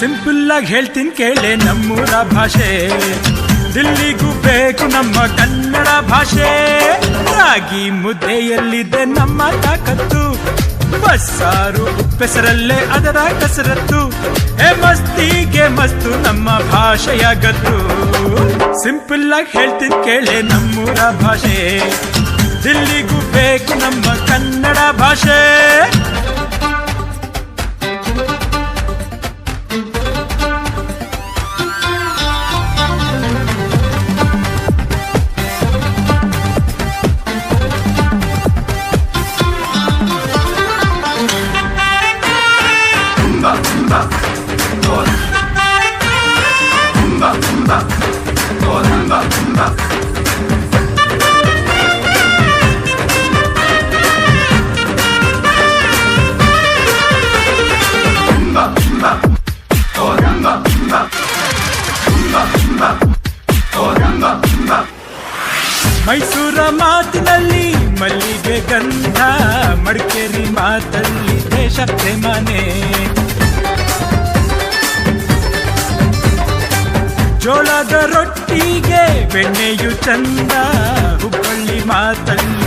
Simple ಆಗಿ ಹೇಳ್ತೀನಿ ಕೇಳೆ ನಮ್ಮೂರ ಭಾಷೆ. ದಿಲ್ಲಿಗೂ ಬೇಕು ನಮ್ಮ ಕನ್ನಡ ಭಾಷೆ. ರಾಗಿ ಮುದ್ದೆಯಲ್ಲಿದೆ ನಮ್ಮ ತಾಕತ್ತು. ಬಸ್ಸಾರು ಉಪ್ಪೆಸರಲ್ಲೇ ಅದರ ಕಸರತ್ತು. ಏ ಮಸ್ತಿಗೆ ಮಸ್ತು ನಮ್ಮ ಭಾಷೆಯ ಗತ್ತು. ಸಿಂಪಲ್ ಆಗಿ ಹೇಳ್ತೀನಿ ಕೇಳೆ ನಮ್ಮೂರ ಭಾಷೆ. ದಿಲ್ಲಿಗೂ ಬೇಕು ನಮ್ಮ ಕನ್ನಡ ಭಾಷೆ. ಮೈಸೂರ ಮಾತಿನಲ್ಲಿ ಮಲ್ಲಿಗೆ ಗಂಧ ಮಡಿಕೇರಿ ಮಾತಲ್ಲಿ ದೇಶ ಪ್ರೇಮನೆ ಜೋಳದ ರೊಟ್ಟಿಗೆ ಬೆಣ್ಣೆಯು ಚಂದ ಹುಬ್ಬಳ್ಳಿ ಮಾತಲ್ಲಿ